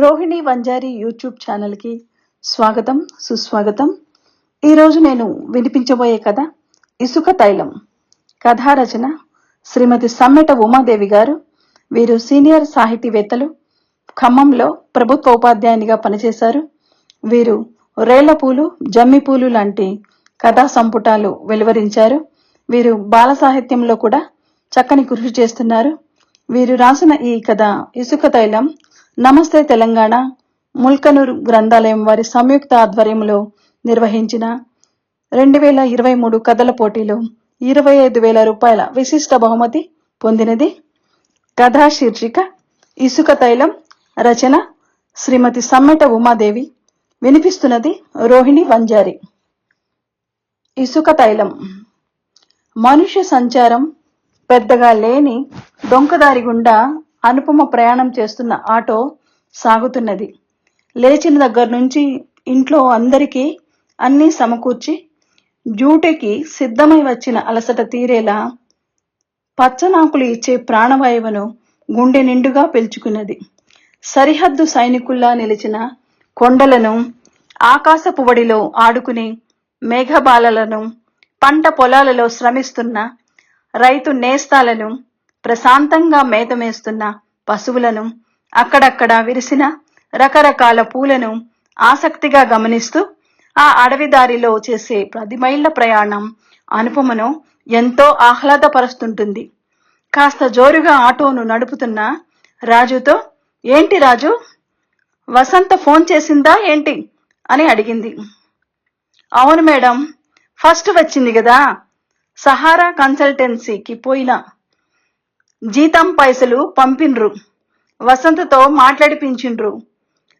Rohini Vanjari YouTube ఛానల్కి స్వాగతం సుస్వాగతం. ఈరోజు నేను వినిపించబోయే కథ ఇసుక తైలం. కథారచన శ్రీమతి సమ్మెట ఉమాదేవి గారు వీరు సీనియర్ సాహితీవేత్తలు ఖమ్మంలో ప్రభుత్వ ఉపాధ్యాయునిగా పనిచేశారు. వీరు రేలపూలు జమ్మిపూలు లాంటి కథా సంపుటాలు వెలువరించారు. వీరు బాల సాహిత్యంలో కూడా చక్కని కృషి చేస్తున్నారు. వీరు రాసిన ఈ కథ ఇసుక తైలం నమస్తే తెలంగాణ ముల్కనూరు గ్రంథాలయం వారి సంయుక్త ఆధ్వర్యంలో నిర్వహించిన రెండు వేల ఇరవై మూడు కథల పోటీలో ఇరవై ఐదు వేల రూపాయల విశిష్ట బహుమతి పొందినది కథా శీర్షిక ఇసుక తైలం రచన శ్రీమతి సమ్మెట ఉమాదేవి. వినిపిస్తున్నది రోహిణి వంజారి. ఇసుక తైలం. మనుష్య సంచారం పెద్దగా లేని దొంకదారి గుండా అనుపమ ప్రయాణం చేస్తున్న ఆటో సాగుతున్నది. లేచిన దగ్గర నుంచి ఇంట్లో అందరికీ అన్నీ సమకూర్చి డ్యూటీకి సిద్ధమై వచ్చిన అలసట తీరేలా పచ్చనాకులు ఇచ్చే ప్రాణవాయువును గుండె నిండుగా పెంచుకున్నది సరిహద్దు సైనికుల్లా నిలిచిన కొండలను ఆకాశపు వడిలో ఆడుకుని మేఘబాలలను పంట పొలాలలో శ్రమిస్తున్న రైతు నేస్తాలను ప్రశాంతంగా మేతమేస్తున్న పశువులను అక్కడక్కడ విరిసిన రకరకాల పూలను ఆసక్తిగా గమనిస్తూ ఆ అడవి దారిలో చేసే పది మైళ్ళ ప్రయాణం అనుపమను ఎంతో ఆహ్లాదపరుస్తుంటుంది. కాస్త జోరుగా ఆటోను నడుపుతున్న రాజుతో ఏంటి రాజు? వసంత ఫోన్ చేసిందా ఏంటి? అని అడిగింది. అవును మేడం ఫస్ట్ వచ్చింది కదా సహారా కన్సల్టెన్సీకి పోయినా జీతం పైసలు పంపిండ్రు వసంతతో మాట్లాడిపించిండ్రు.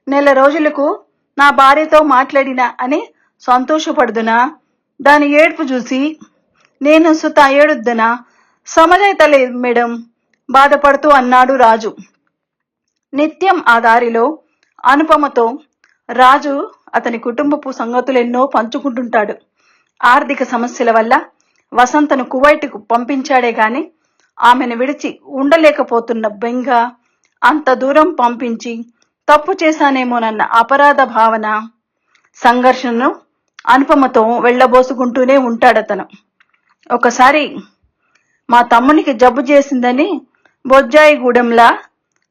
నెల రోజులకు నా భార్యతో మాట్లాడినా అని సంతోషపడుదునా? దాని ఏడుపు చూసి నేను సుత ఏడుద్దునా? సమజైతలేదు మేడం బాధపడుతూ అన్నాడు రాజు. నిత్యం ఆ దారిలో అనుపమతో రాజు అతని కుటుంబపు సంగతులెన్నో పంచుకుంటుంటాడు. ఆర్థిక సమస్యల వల్ల వసంతను కువైట్కు పంపించాడే గాని ఆమెను విడిచి ఉండలేకపోతున్న బెంగ అంత దూరం పంపించి తప్పు చేశానేమోనన్న అపరాధ భావన సంఘర్షణను అనుపమతో వెళ్ళబోసుకుంటూనే ఉంటాడతను. ఒకసారి మా తమ్మునికి జబ్బు చేసిందని బొజ్జాయిగూడెంలా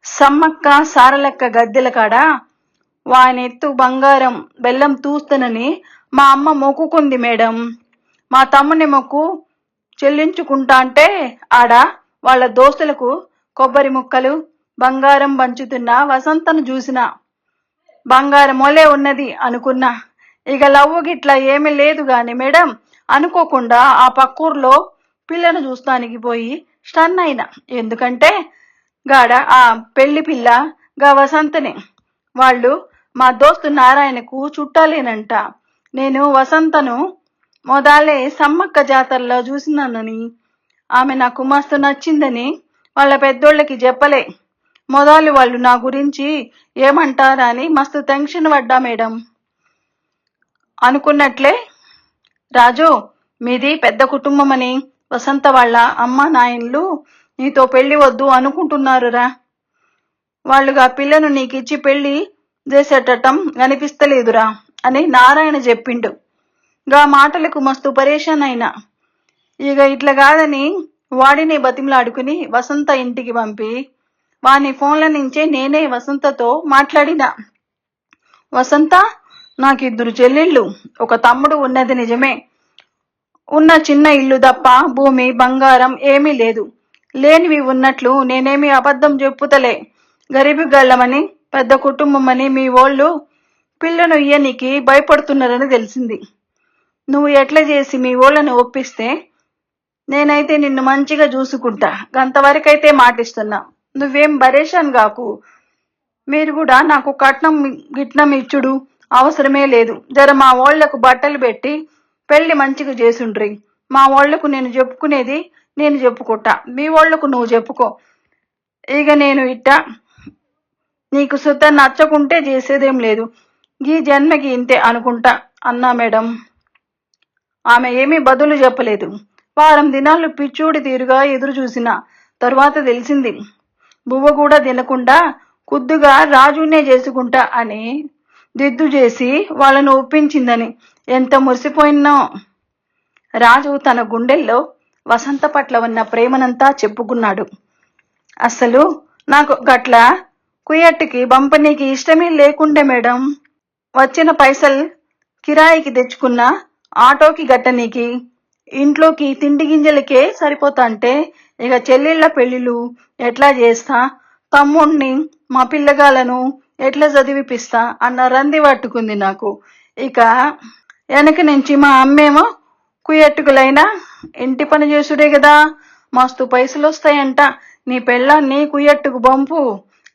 సమ్మక్క సారలక్క గద్దెల కాడ వానెత్తు బంగారం బెల్లం తూస్తనని మా అమ్మ మొక్కుకుంది మేడం. మా తమ్ముని మొక్కు చెల్లించుకుంటా అంటే ఆడ వాళ్ళ దోస్తులకు కొబ్బరి ముక్కలు బంగారం పంచుతున్న వసంతను చూసిన. బంగారం ఉన్నది అనుకున్నా. ఇక లవ్వు గిట్లా ఏమీ లేదు గాని మేడం అనుకోకుండా ఆ పక్కూర్లో పిల్లను చూస్తానికి పోయి స్టన్ అయినా. ఎందుకంటే గాడ ఆ పెళ్ళి పిల్ల గా వసంతని. వాళ్ళు మా దోస్తు నారాయణకు చుట్టాలేనంట. నేను వసంతను మొదలే సమ్మక్క జాతరలో చూసినానని. ఆమె నాకు మస్తు నచ్చిందని వాళ్ళ పెద్దోళ్ళకి చెప్పలే. మొదలు వాళ్ళు నా గురించి ఏమంటారా అని మస్తు టెన్షన్ పడ్డా మేడం. అనుకున్నట్లే రాజు మీది పెద్ద కుటుంబం అని వసంత వాళ్ళ అమ్మ నాయన్లు నీతో పెళ్ళి వద్దు అనుకుంటున్నారురా. వాళ్ళుగా పిల్లను నీకిచ్చి పెళ్ళి చేసేటటం కనిపిస్తలేదురా అని నారాయణ చెప్పిండు. గా మాటలకు మస్తు పరేషాన్ అయినా ఇక ఇట్లా కాదని వాడిని బతిమలాడుకుని వసంత ఇంటికి పంపి వాని ఫోన్ల నుంచే నేనే వసంతతో మాట్లాడినా. వసంత నాకు ఇద్దరు చెల్లెళ్ళు ఒక తమ్ముడు ఉన్నది నిజమే. ఉన్న చిన్న ఇల్లు తప్ప భూమి బంగారం ఏమీ లేదు. లేనివి ఉన్నట్లు నేనేమి అబద్ధం చెప్పుతలే. గరీబి గళ్ళమని పెద్ద కుటుంబమని మీ ఓళ్ళు పిల్లను ఇయ్యనికి భయపడుతున్నారని తెలిసింది. నువ్వు ఎట్లా చేసి మీ ఓళ్ళను ఒప్పిస్తే నేనైతే నిన్ను మంచిగా చూసుకుంటా. గంతవరకైతే మాటిస్తున్నా. నువ్వేం బరేషాన్ కాకు. మీరు కూడా నాకు కట్నం గిట్నం ఇచ్చుడు అవసరమే లేదు. జర మా ఓళ్ళకు బట్టలు పెట్టి పెళ్ళి మంచిగా చేసుండ్రి. మా ఓళ్ళకు నేను చెప్పుకునేది నేను చెప్పుకుంటా. మీ ఓళ్ళకు నువ్వు చెప్పుకో. ఇక నేను ఇట్ట. నీకు సుత నచ్చకుంటే చేసేదేం లేదు. ఈ జన్మకి ఇంతే అనుకుంటా అన్నా మేడం. ఆమె ఏమీ బదులు చెప్పలేదు. వారం దినాలు పిచ్చూడి తీరుగా ఎదురు చూసిన తరువాత తెలిసింది. బువ్వ కూడా తినకుండా కుద్దుగా రాజునే చేసుకుంటా అని దిద్దు చేసి వాళ్ళను ఒప్పించిందని ఎంత మురిసిపోయినో. రాజు తన గుండెల్లో వసంత పట్ల ఉన్న ప్రేమనంతా చెప్పుకున్నాడు. అసలు నాకు గట్ల కుయ్యట్టుకి బంపనీకి ఇష్టమే లేకుండే మేడం. వచ్చిన పైసలు కిరాయికి తెచ్చుకున్న ఆటోకి గట్టనీకి ఇంట్లోకి తిండి గింజలకే సరిపోతా అంటే ఇక చెల్లెళ్ళ పెళ్ళిళ్ళు ఎట్లా చేస్తా? తమ్ముణ్ణి మా పిల్లగాలను ఎట్లా చదివిపిస్తా? అన్న రంది పట్టుకుంది నాకు. ఇక వెనక నుంచి మా అమ్మేమో కుయ్యట్టుకులైనా ఇంటి పని చేసుడే కదా మస్తు పైసలు వస్తాయంట నీ పెళ్ళాన్ని కుయ్యట్టుకు పంపు.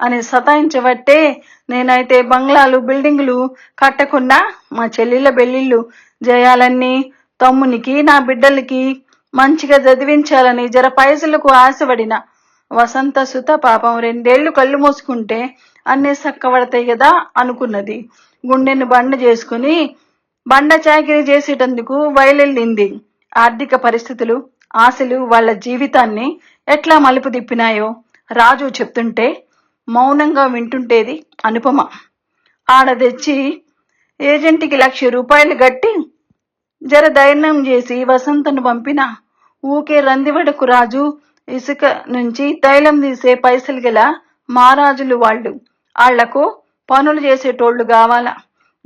అని సతాయించబట్టే నేనైతే బంగ్లాలు బిల్డింగులు కట్టకుండా మా చెల్లెళ్ళ పెళ్ళిళ్ళు చేయాలని తమ్మునికి నా బిడ్డలకి మంచిగా చదివించాలని జర పైసలకు ఆశపడిన. వసంత సుత పాపం రెండేళ్ళు కళ్ళు మూసుకుంటే అన్నీ చక్కబడతాయి కదా అనుకున్నది. గుండెను బండ చేసుకుని బండ చాకిరీ చేసేటందుకు బయలుదేరింది ఆర్థిక పరిస్థితులు ఆశలు వాళ్ళ జీవితాన్ని ఎట్లా మలుపు తిప్పినాయో రాజు చెప్తుంటే మౌనంగా వింటుంటేది అనుపమ. ఆడ తెచ్చి ఏజెంట్కి లక్ష రూపాయలు గట్టి జర ధైర్యం చేసి వసంతను పంపిన ఊకే రందివడకు రాజు ఇసుక నుంచి తైలం తీసే పైసలు గల మహారాజులు వాళ్ళు. వాళ్ళకు పనులు చేసేటోళ్ళు కావాలా.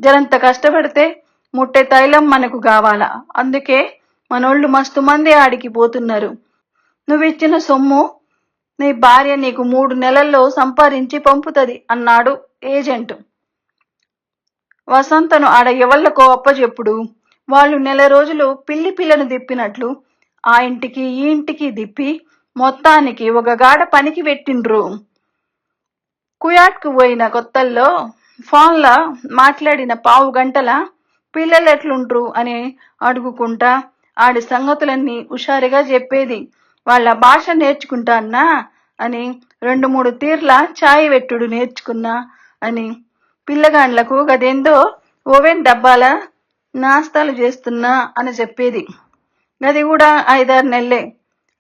జరంత కష్టపడితే ముట్టే తైలం మనకు కావాలా. అందుకే మనోళ్ళు మస్తు మంది ఆడికి పోతున్నారు. నువ్విచ్చిన సొమ్ము నీ భార్య నీకు మూడు నెలల్లో సంపాదించి పంపుతుంది అన్నాడు ఏజెంట్. వసంతను ఆడ ఎవళ్ళకో అప్పచెప్పుడు వాళ్ళు నెల రోజులు పిల్లి పిల్లను దిప్పినట్లు ఆ ఇంటికి ఈ ఇంటికి దిప్పి మొత్తానికి ఒక గాడ పనికి పెట్టిండ్రు. కుయాట్కు పోయిన కొత్తల్లో ఫోన్లో మాట్లాడిన పావు గంటల పిల్లలు ఎట్లుంట్రు అని అడుగుకుంటా ఆడి సంగతులన్నీ హుషారుగా చెప్పేది. వాళ్ళ భాష నేర్చుకుంటాన్నా అని రెండు మూడు తీర్ల చాయ్ వెట్టుడు నేర్చుకున్నా అని పిల్లగాండ్లకు గదేందో ఓవెన్ డబ్బాల నాస్తాలు చేస్తున్నా అని చెప్పేది. గది కూడా ఐదారు నెలలే.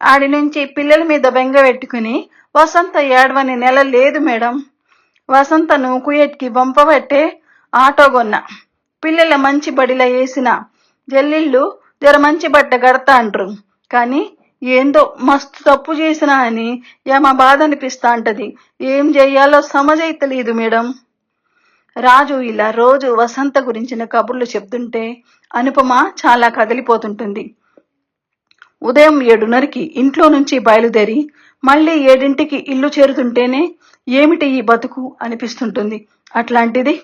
ఆడి నుంచి పిల్లల మీద బెంగ పెట్టుకుని వసంత ఏడవని నెల లేదు మేడం. వసంతను కుయట్కి పంపబట్టే ఆటో కొన్నా. పిల్లల మంచి బడిలో వేసిన జల్లిళ్ళు జర మంచి బట్ట కడతా అంటారు. కానీ ఏందో మస్తు తప్పు చేసినా అని యమ బాధ అనిపిస్తా అంటది. ఏం చెయ్యాలో సమజైతలేదు మేడం. రాజు ఇలా రోజు వసంత గురించిన కబుర్లు చెప్తుంటే అనుపమ చాలా కదిలిపోతుంటుంది. ఉదయం ఏడున్నరకి ఇంట్లో నుంచి బయలుదేరి మళ్ళీ ఏడింటికి ఇల్లు చేరుతుంటేనే ఏమిటి ఈ బతుకు అనిపిస్తుంటుంది. అట్లాంటిది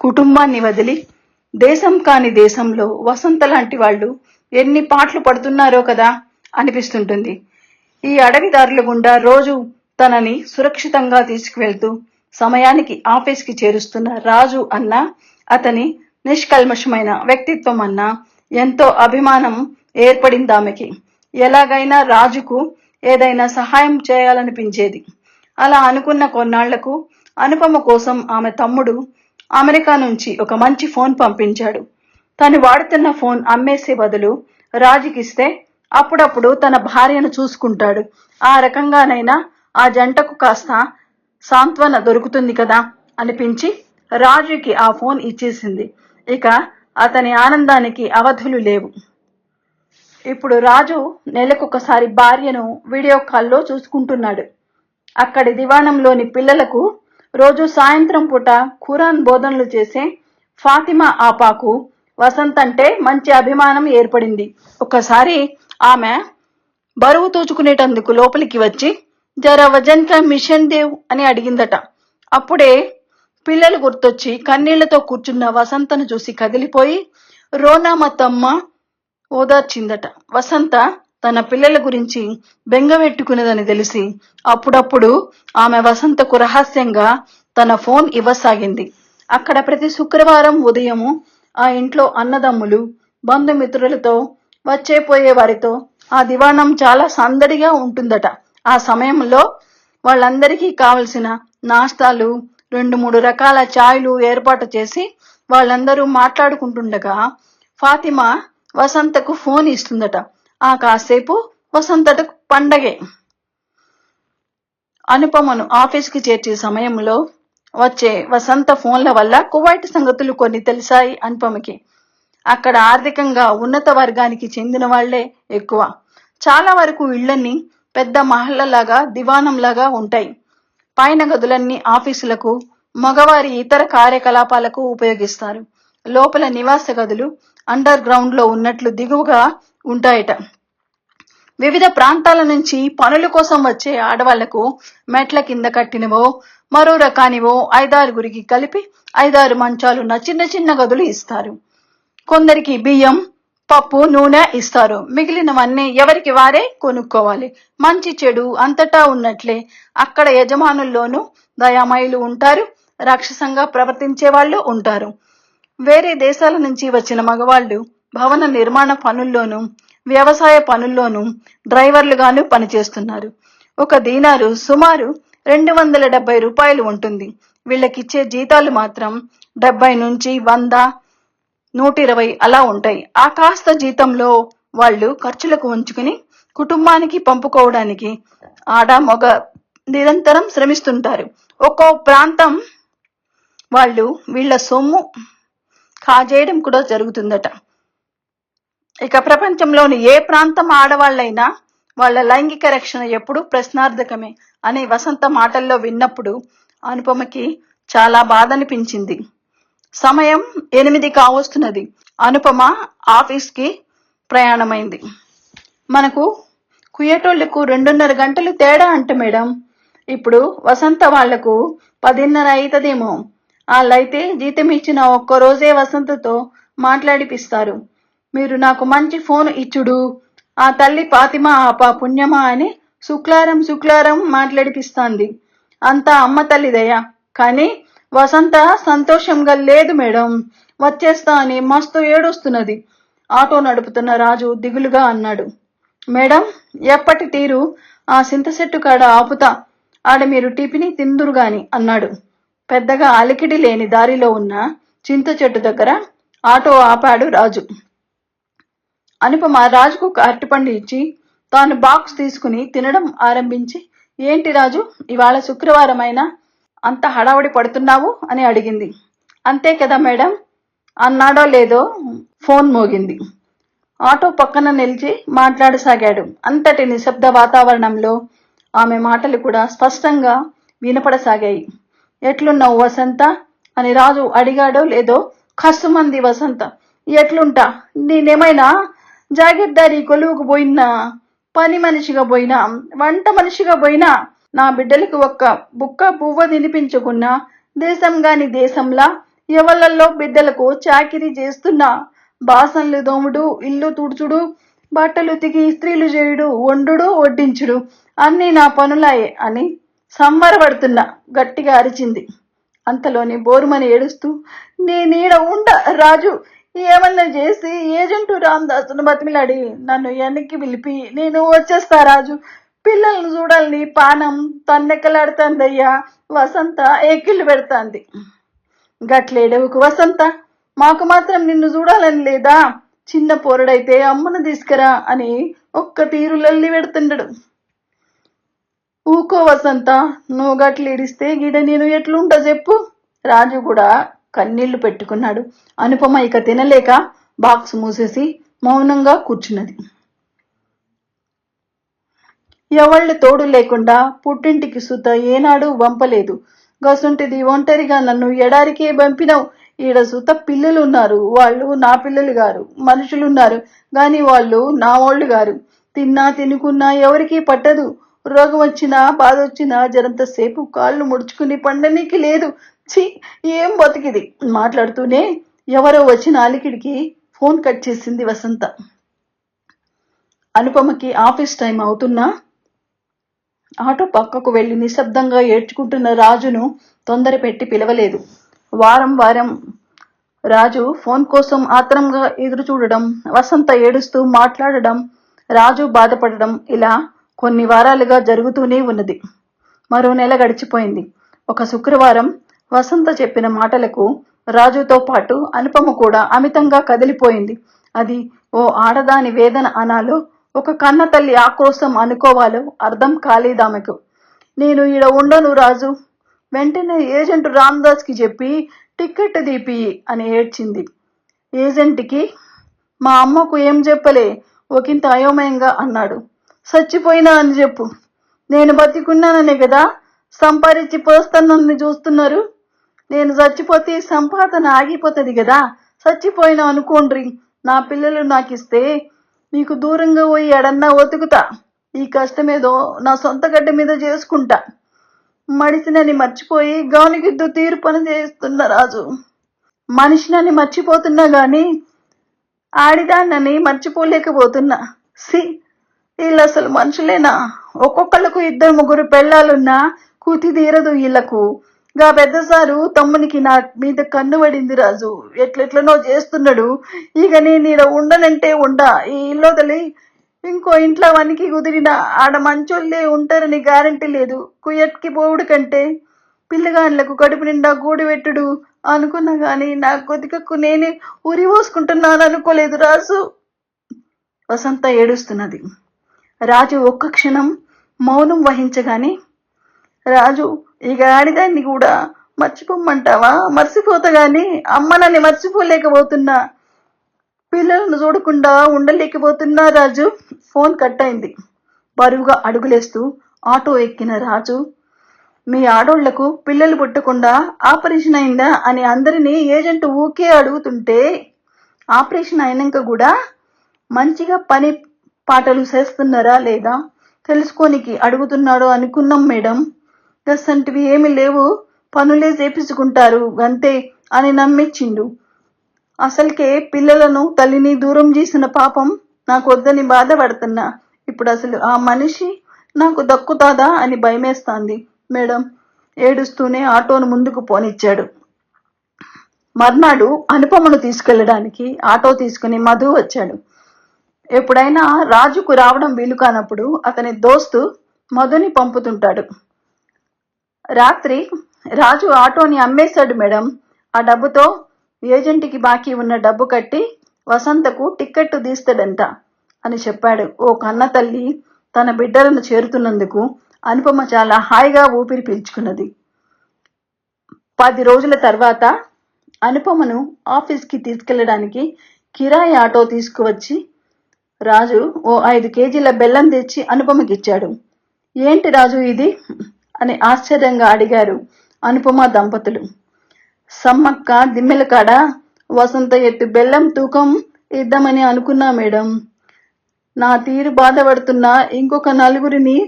కుటుంబాన్ని వదిలి దేశం కాని దేశంలో వసంత లాంటి వాళ్ళు ఎన్ని పాటలు పడుతున్నారో కదా. అనిపిస్తుంటుంది. ఈ అడవి దారుల గుండా రోజు తనని సురక్షితంగా తీసుకువెళ్తూ సమయానికి ఆఫీస్కి చేరుస్తున్న రాజు అన్న అతని నిష్కల్మషమైన వ్యక్తిత్వం అన్న ఎంతో అభిమానం ఏర్పడింది ఆమెకి ఎలాగైనా రాజుకు ఏదైనా సహాయం చేయాలనిపించేది. అలా అనుకున్న కొన్నాళ్ళకు అనుపమ కోసం ఆమె తమ్ముడు అమెరికా నుంచి ఒక మంచి ఫోన్ పంపించాడు. తను వాడుతున్న ఫోన్ అమ్మేసే బదులు రాజుకిస్తే అప్పుడప్పుడు తన భార్యను చూసుకుంటాడు. ఆ రకంగానైనా ఆ జంటకు కాస్త సాంత్వన దొరుకుతుంది కదా అనిపించి రాజుకి ఆ ఫోన్ ఇచ్చేసింది. ఇక అతని ఆనందానికి అవధులు లేవు. ఇప్పుడు రాజు నెలకొకసారి భార్యను వీడియో కాల్లో చూసుకుంటున్నాడు. అక్కడి దివాణంలోని పిల్లలకు రోజు సాయంత్రం పూట ఖురాన్ బోధనలు చేసే ఫాతిమా ఆపాకు వసంత్ అంటే మంచి అభిమానం ఏర్పడింది. ఒకసారి ఆమె బరువు తోచుకునేటందుకు లోపలికి వచ్చి జర వజంత మిషన్ దేవ్ అని అడిగిందట. అప్పుడే పిల్లలు గుర్తొచ్చి కన్నీళ్ళతో కూర్చున్న వసంతను చూసి కదిలిపోయి రోనా తమ్మ ఓదార్చిందట. వసంత తన పిల్లల గురించి బెంగపెట్టుకునేదని తెలిసి అప్పుడప్పుడు ఆమె వసంతకు రహస్యంగా తన ఫోన్ ఇవ్వసాగింది. అక్కడ ప్రతి శుక్రవారం ఉదయము ఆ ఇంట్లో అన్నదమ్ములు బంధుమిత్రులతో వచ్చే పోయే వారితో ఆ దివాణం చాలా సందడిగా ఉంటుందట. ఆ సమయంలో వాళ్ళందరికీ కావలసిన నాస్తాలు రెండు మూడు రకాల ఛాయ్లు ఏర్పాటు చేసి వాళ్ళందరూ మాట్లాడుకుంటుండగా ఫాతిమా వసంతకు ఫోన్ ఇస్తుందట. ఆ కాసేపు వసంతకు పండగే. అనుపమను ఆఫీస్కి చేర్చే సమయంలో వచ్చే వసంత ఫోన్ల వల్ల కువైట్ సంగతులు కొన్ని తెలిసాయి అనుపమకి. అక్కడ ఆర్థికంగా ఉన్నత వర్గానికి చెందిన వాళ్ళే ఎక్కువ. చాలా వరకు ఇళ్ళన్నీ పెద్ద మహళ్ళలాగా దివాణంలాగా ఉంటాయి. పైన గదులన్నీ ఆఫీసులకు మగవారి ఇతర కార్యకలాపాలకు ఉపయోగిస్తారు. లోపల నివాస గదులు అండర్ గ్రౌండ్లో ఉన్నట్లు దిగువగా ఉంటాయట. వివిధ ప్రాంతాల నుంచి పనుల కోసం వచ్చే ఆడవాళ్ళకు మెట్ల కింద కట్టినవో మరో రకానివో ఐదారుగురికి కలిపి ఐదారు మంచాలున్న చిన్న చిన్న గదులు ఇస్తారు. కొందరికి బియ్యం పప్పు నూనె ఇస్తారు. మిగిలినవన్నీ ఎవరికి వారే కొనుక్కోవాలి. మంచి చెడు అంతటా ఉన్నట్లే అక్కడ యజమానుల్లోనూ దయామయులు ఉంటారు. రాక్షసంగా ప్రవర్తించే వాళ్ళు ఉంటారు. వేరే దేశాల నుంచి వచ్చిన మగవాళ్ళు భవన నిర్మాణ పనుల్లోనూ వ్యవసాయ పనుల్లోనూ డ్రైవర్లుగాను పనిచేస్తున్నారు. ఒక దీనారు సుమారు రెండు వందల డెబ్బై రూపాయలు ఉంటుంది. వీళ్ళకిచ్చే జీతాలు మాత్రం డెబ్బై నుంచి వంద నూట ఇరవై అలా ఉంటాయి. ఆ కాస్త జీతంలో వాళ్ళు ఖర్చులకు ఉంచుకుని కుటుంబానికి పంపుకోవడానికి ఆడ మగ నిరంతరం శ్రమిస్తుంటారు. ఒక్కో ప్రాంతం వాళ్ళు వీళ్ళ సొమ్ము కాజేయడం కూడా జరుగుతుందట. ఇక ప్రపంచంలోని ఏ ప్రాంతం ఆడవాళ్ళైనా వాళ్ళ లైంగిక రక్షణ ఎప్పుడు ప్రశ్నార్థకమే అనే వసంత మాటల్లో విన్నప్పుడు అనుపమకి చాలా బాధ అనిపించింది. సమయం ఎనిమిది కావస్తున్నది. అనుపమ ఆఫీస్కి ప్రయాణమైంది. మనకు కుయ్యటోళ్ళకు రెండున్నర గంటలు తేడా అంట మేడం. ఇప్పుడు వసంత వాళ్ళకు పదిన్నర అవుతుందేమో వాళ్ళైతే జీతం ఇచ్చిన ఒక్క రోజే వసంతతో మాట్లాడిపిస్తారు. మీరు నాకు మంచి ఫోన్ ఇచ్చుడు. ఆ తల్లి పాతిమ ఆప పుణ్యమా అని శుక్లారం శుక్లారం మాట్లాడిపిస్తాంది. అంతా అమ్మ తల్లిదయ్యా కానీ వసంత సంతోషంగా లేదు మేడం. వచ్చేస్తా అని మస్తు ఏడుస్తున్నది. ఆటో నడుపుతున్న రాజు దిగులుగా అన్నాడు. మేడం ఎప్పటి తీరు? ఆ సింత చెట్టు కాడ ఆపుతా. ఆడ మీరు టిఫిని తిందురుగాని అన్నాడు. పెద్దగా అలికిడి లేని దారిలో ఉన్న చింత చెట్టు దగ్గర ఆటో ఆపాడు రాజు. అనుపమ రాజుకు అరటిపండు ఇచ్చి తాను బాక్స్ తీసుకుని తినడం ఆరంభించి ఏంటి రాజు ఇవాళ శుక్రవారం అయినా అంత హడావుడి పడుతున్నావు? అని అడిగింది. అంతే కదా మేడం. అన్నాడో లేదో ఫోన్ మోగింది. ఆటో పక్కన నిలిచి మాట్లాడసాగాడు. అంతటి నిశ్శబ్ద వాతావరణంలో ఆమె మాటలు కూడా స్పష్టంగా వినపడసాగాయి. ఎట్లున్నావు వసంత? అని రాజు అడిగాడో లేదో కసుమంది వసంత. ఎట్లుంటా? నేనేమైనా జాగీర్దారి కొలువుకు పోయినా పని మనిషిగా పోయినా వంట మనిషిగా పోయినా నా బిడ్డలకు ఒక్క బుక్క పువ్వ తినిపించకున్నా దేశంగాని దేశంలా ఎవళ్ళల్లో బిడ్డలకు చాకిరీ చేస్తున్నా బాసన్లు దోముడు ఇల్లు తుడుచుడు బట్టలు ఉతికి ఇస్త్రీలు చేయుడు వండుడు వడ్డించుడు అన్నీ నా పనులాయే అని సంబరపడుతున్నా గట్టిగా అరిచింది. అంతలోని బోరుమని ఏడుస్తూ నేనీడ ఉండ రాజు ఏమన్నా చేసి ఏజెంటు రామదాసును బతిమిలాడి నన్ను వెనక్కి పిలిపి నేను వచ్చేస్తా రాజు పిల్లల్ని చూడాలని పానం తన్నెక్కలాడుతుందయ్యా. వసంత ఎక్కిళ్ళు పెడతాంది. గట్లేడవుకు వసంత. మాకు మాత్రం నిన్ను చూడాలని లేదా? చిన్న పోరడైతే అమ్మను తీసుకురా అని ఒక్క తీరు లల్లి పెడుతుండడు. ఊకో వసంత నువ్వు గట్లు ఇడిస్తే గిడ నేను ఎట్లుంటా చెప్పు. రాజు కూడా కన్నీళ్ళు పెట్టుకున్నాడు. అనుపమ ఇక తినలేక బాక్స్ మూసేసి మౌనంగా కూర్చున్నది. ఎవళ్ళు తోడు లేకుండా పుట్టింటికి సుత ఏనాడు వంపలేదు. గసుంటిది ఒంటరిగా నన్ను ఎడారికే పంపినావు. ఈడ సుత పిల్లలు ఉన్నారు వాళ్ళు నా పిల్లలు గారు మనుషులున్నారు. గాని వాళ్ళు నా వాళ్ళు గారు తిన్నా తినుకున్నా ఎవరికీ పట్టదు. రోగం వచ్చినా బాధ వచ్చినా జరంతసేపు కాళ్ళు ముడుచుకుని పండనీకి లేదు. ఛీ! ఏం బతికిది? మాట్లాడుతూనే ఎవరో వచ్చిన అలికిడికి ఫోన్ కట్ చేసింది వసంత. అనుపమకి ఆఫీస్ టైం అవుతున్నా? ఆటో పక్కకు వెళ్ళి నిశ్శబ్దంగా ఏడ్చుకుంటున్న రాజును తొందర పెట్టి పిలవలేదు. వారం వారం రాజు ఫోన్ కోసం ఆత్రంగా ఎదురు చూడడం వసంత ఏడుస్తూ మాట్లాడడం రాజు బాధపడడం ఇలా కొన్ని వారాలుగా జరుగుతూనే ఉన్నది. మరో నెల గడిచిపోయింది. ఒక శుక్రవారం వసంత చెప్పిన మాటలకు రాజుతో పాటు అనుపమ కూడా అమితంగా కదిలిపోయింది. అది ఓ ఆడదాని వేదన అనాలో ఒక కన్న తల్లి ఆక్రోశం అనుకోవాలో అర్థం కాలేదామెకు నేను ఈడ ఉండను రాజు. వెంటనే ఏజెంట్ రామ్దాస్కి చెప్పి టిక్కెట్ తీపి అని ఏడ్చింది. ఏజెంట్కి మా అమ్మకు ఏం చెప్పలే? ఒకంత అయోమయంగా అన్నాడు. చచ్చిపోయినా అని చెప్పు. నేను బతికున్నాననే కదా? సంపాదించి పోస్తానని చూస్తున్నారు? నేను చచ్చిపోతే సంపాదన ఆగిపోతుంది కదా? చచ్చిపోయినా అనుకోండ్రి. నా పిల్లలు నాకు ఇస్తే నీకు దూరంగా పోయి ఎడన్నా ఒతుకుతా. ఈ కష్టమేదో నా సొంత గడ్డ మీద చేసుకుంటా. మడిసినని మర్చిపోయి గానిగిద్దు తీరు పని చేస్తున్న రాజు. మనిషినని మర్చిపోతున్నా గాని ఆడిదాన్నని మర్చిపోలేకపోతున్నా. సి వీళ్ళు అసలు మనుషులేనా? ఒక్కొక్కళ్ళకు ఇద్దరు ముగ్గురు పెళ్ళాలున్నా కూతి తీరదు వీళ్ళకు. గా పెద్దసారు తమ్మునికి నా మీద కన్ను పడింది రాజు. ఎట్లెట్లనో చేస్తున్నాడు. ఇక నేను ఈడ ఉండనంటే ఉండా. ఈ ఇల్లు వదిలి ఇంకో ఇంట్లో వనికి కుదిరిన ఆడ మంచోళ్ళే ఉంటారని గ్యారంటీ లేదు. కుయ్యట్కి పోవుడు కంటే పిల్లగాళ్ళకు కడుపు నిండా గూడు పెట్టుడు అనుకున్నా కానీ నా కొద్దికక్కు నేనే ఉరి పోసుకుంటున్నాను అనుకోలేదు రాజు. వసంత ఏడుస్తున్నది. రాజు ఒక్క క్షణం మౌనం వహించగానే రాజు ఇక ఆడిదాన్ని కూడా మర్చిపోమ్మంటావా? మర్చిపోతా గాని అమ్మ నన్ను మర్చిపోలేకపోతున్నా. పిల్లలను చూడకుండా ఉండలేకపోతున్నా రాజు. ఫోన్ కట్ అయింది బరువుగా అడుగులేస్తూ ఆటో ఎక్కిన రాజు మీ ఆడోళ్ళకు పిల్లలు పుట్టకుండా ఆపరేషన్ అయిందా అని అందరినీ ఏజెంట్ ఊకే అడుగుతుంటే ఆపరేషన్ అయినాక కూడా మంచిగా పని పాటలు చేస్తున్నారా లేదా తెలుసుకోనికి అడుగుతున్నాడు అనుకున్నాం మేడం. గసంటివి ఏమి లేవు. పనులే చేపించుకుంటారు. అంతే అని నమ్మిచ్చిండు అసలుకే పిల్లలను తల్లిని దూరం చేసిన పాపం నాకు వద్దని బాధపడుతున్నా. ఇప్పుడు అసలు ఆ మనిషి నాకు దక్కుతాదా అని భయమేస్తాంది. మేడం ఏడుస్తూనే ఆటోను ముందుకు పోనిచ్చాడు. మర్నాడు అనుపమను తీసుకెళ్ళడానికి ఆటో తీసుకుని మధు వచ్చాడు. ఎప్పుడైనా రాజుకు రావడం వీలు కానప్పుడు అతని దోస్తు మధుని పంపుతుంటాడు. రాత్రి రాజు ఆటోని అమ్మేశాడు మేడం. ఆ డబ్బుతో ఏజెంట్కి బాకీ ఉన్న డబ్బు కట్టి వసంతకు టిక్కెట్టు తీస్తాడంట అని చెప్పాడు. ఓ కన్న తల్లి తన బిడ్డలను చేరుతున్నందుకు అనుపమ చాలా హాయిగా ఊపిరి పీల్చుకున్నది. పది రోజుల తర్వాత అనుపమను ఆఫీస్కి తీసుకెళ్ళడానికి కిరాయి ఆటో తీసుకువచ్చి రాజు ఓ ఐదు కేజీల బెల్లం తెచ్చి అనుపమకిచ్చాడు. ఏంటి రాజు ఇది? అని ఆశ్చర్యంగా అడిగారు అనుపమ దంపతులు. సమ్మక్క దిమ్మెల కాడ వసంత ఎత్తు బెల్లం తూకం ఇద్దామని అనుకున్నా మేడం. నా తీరు బాధపడుతున్న ఇంకొక నలుగురిని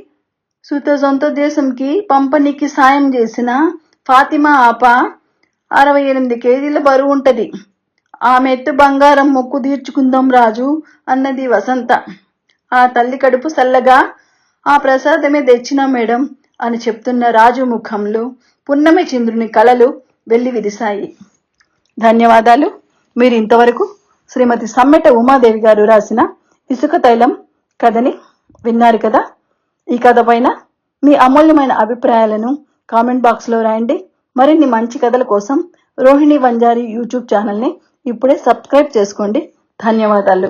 సుత సొంత దేశంకి పంపనీకి సాయం చేసిన ఫాతిమా ఆప అరవై ఎనిమిది కేజీల బరువు ఉంటది. ఆమె ఎత్తు బంగారం మొక్కు తీర్చుకుందాం రాజు అన్నది వసంత. ఆ తల్లి కడుపు సల్లగా ఆ ప్రసాదమే తెచ్చినా మేడం. అని చెప్తున్న రాజు ముఖంలో పున్నమి చంద్రుని కళలు వెళ్ళి విరిశాయి. ధన్యవాదాలు. మీరు ఇంతవరకు శ్రీమతి సమ్మెట ఉమాదేవి గారు రాసిన ఇసుక తైలం కథని విన్నారు కదా? ఈ కథ పైన మీ అమూల్యమైన అభిప్రాయాలను కామెంట్ బాక్స్లో రాయండి. మరిన్ని మంచి కథల కోసం రోహిణి వంజారి యూట్యూబ్ ఛానల్ని ఇప్పుడే సబ్స్క్రైబ్ చేసుకోండి. ధన్యవాదాలు.